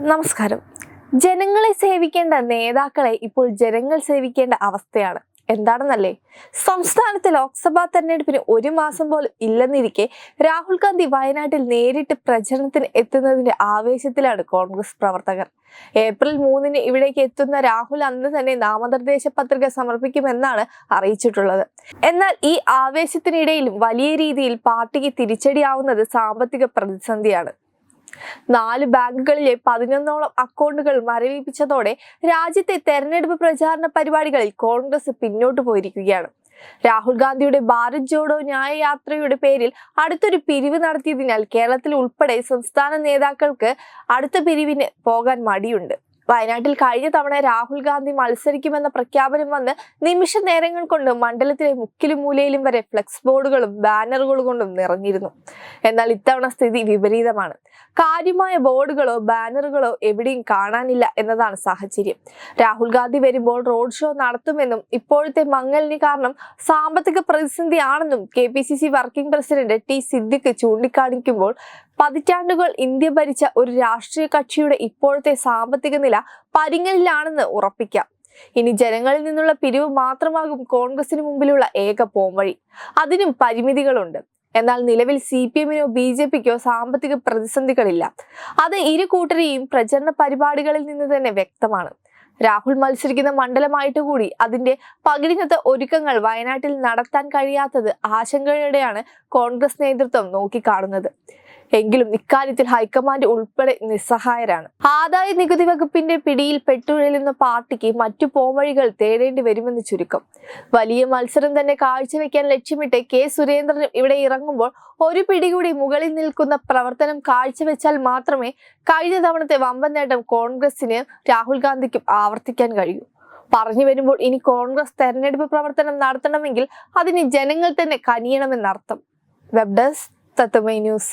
നമസ്കാരം. ജനങ്ങളെ സേവിക്കേണ്ട നേതാക്കളെ ഇപ്പോൾ ജനങ്ങൾ സേവിക്കേണ്ട അവസ്ഥയാണ്. എന്താണെന്നല്ലേ? സംസ്ഥാനത്ത് ലോക്സഭാ തെരഞ്ഞെടുപ്പിന് ഒരു മാസം പോലും ഇല്ലെന്നിരിക്കെ രാഹുൽ ഗാന്ധി വയനാട്ടിൽ നേരിട്ട് പ്രചരണത്തിന് എത്തുന്നതിന്റെ ആവേശത്തിലാണ് കോൺഗ്രസ് പ്രവർത്തകർ. ഏപ്രിൽ മൂന്നിന് ഇവിടേക്ക് എത്തുന്ന രാഹുൽ അന്ന് തന്നെ നാമനിർദ്ദേശ പത്രിക സമർപ്പിക്കുമെന്നാണ് അറിയിച്ചിട്ടുള്ളത്. എന്നാൽ ഈ ആവേശത്തിനിടയിലും വലിയ രീതിയിൽ പാർട്ടിക്ക് തിരിച്ചടിയാവുന്നത് സാമ്പത്തിക പ്രതിസന്ധിയാണ്. നാല് ബാങ്കുകളിലെ പതിനൊന്നോളം അക്കൗണ്ടുകൾ മരവിപ്പിച്ചതോടെ രാജ്യത്തെ തെരഞ്ഞെടുപ്പ് പ്രചാരണ പരിപാടികളിൽ കോൺഗ്രസ് പിന്നോട്ട് പോയിരിക്കുകയാണ്. രാഹുൽ ഗാന്ധിയുടെ ഭാരത് ജോഡോ ന്യായയാത്രയുടെ പേരിൽ അടുത്തൊരു പിരിവ് നടത്തിയതിനാൽ കേരളത്തിൽ ഉൾപ്പെടെ സംസ്ഥാന നേതാക്കൾക്ക് അടുത്ത പിരിവിന് പോകാൻ മടിയുണ്ട്. വയനാട്ടിൽ കഴിഞ്ഞ തവണ രാഹുൽ ഗാന്ധി മത്സരിക്കുമെന്ന പ്രഖ്യാപനം വന്ന് നിമിഷ നേരങ്ങൾ കൊണ്ട് മണ്ഡലത്തിലെ മുക്കിലും മൂലയിലും വരെ ഫ്ലെക്സ് ബോർഡുകളും ബാനറുകളും കൊണ്ടും നിറഞ്ഞിരുന്നു. എന്നാൽ ഇത്തവണ സ്ഥിതി വിപരീതമാണ്. കാര്യമായ ബോർഡുകളോ ബാനറുകളോ എവിടെയും കാണാനില്ല എന്നതാണ് സാഹചര്യം. രാഹുൽ ഗാന്ധി വരുമ്പോൾ റോഡ് ഷോ നടത്തുമെന്നും ഇപ്പോഴത്തെ മങ്ങലിന് കാരണം സാമ്പത്തിക പ്രതിസന്ധിയാണെന്നും K P C C working president T Siddique ചൂണ്ടിക്കാണിക്കുമ്പോൾ പതിറ്റാണ്ടുകൾ ഇന്ത്യ ഭരിച്ച ഒരു രാഷ്ട്രീയ കക്ഷിയുടെ ഇപ്പോഴത്തെ സാമ്പത്തിക നില പരിങ്ങലിലാണെന്ന് ഉറപ്പിക്കാം. ഇനി ജനങ്ങളിൽ നിന്നുള്ള പിരിവ് മാത്രമാകും കോൺഗ്രസിന് മുമ്പിലുള്ള ഏക പോംവഴി. അതിനും പരിമിതികളുണ്ട്. എന്നാൽ നിലവിൽ സി പി എമ്മിനോ ബി ജെ പിക്കോ സാമ്പത്തിക പ്രതിസന്ധികളില്ല. അത് ഇരു കൂട്ടരെയും പ്രചരണ പരിപാടികളിൽ നിന്ന് തന്നെ വ്യക്തമാണ്. രാഹുൽ മത്സരിക്കുന്ന മണ്ഡലമായിട്ട് കൂടി അതിന്റെ പകിടിനത്തെ ഒരുക്കങ്ങൾ വയനാട്ടിൽ നടത്താൻ കഴിയാത്തത് ആശങ്കയോടെയാണ് കോൺഗ്രസ് നേതൃത്വം നോക്കിക്കാണുന്നത്. എങ്കിലും ഇക്കാര്യത്തിൽ ഹൈക്കമാൻഡ് ഉൾപ്പെടെ നിസ്സഹായരാണ്. ആദായ നികുതി വകുപ്പിന്റെ പിടിയിൽ പെട്ടുഴലുന്ന പാർട്ടിക്ക് മറ്റു പോംവഴികൾ തേടേണ്ടി വരുമെന്ന് ചുരുക്കം. വലിയ മത്സരം തന്നെ കാഴ്ചവെക്കാൻ ലക്ഷ്യമിട്ട് കെ. സുരേന്ദ്രൻ ഇവിടെ ഇറങ്ങുമ്പോൾ ഒരു പിടികൂടി മുകളിൽ നിൽക്കുന്ന പ്രവർത്തനം കാഴ്ചവെച്ചാൽ മാത്രമേ കഴിഞ്ഞ തവണത്തെ വമ്പൻ നേട്ടം കോൺഗ്രസിന് രാഹുൽ ഗാന്ധിക്കും ആവർത്തിക്കാൻ കഴിയൂ. പറഞ്ഞു വരുമ്പോൾ ഇനി കോൺഗ്രസ് തെരഞ്ഞെടുപ്പ് പ്രവർത്തനം നടത്തണമെങ്കിൽ അതിന് ജനങ്ങൾ തന്നെ കനിയണമെന്നർത്ഥം. Web desk Tatwamayi news.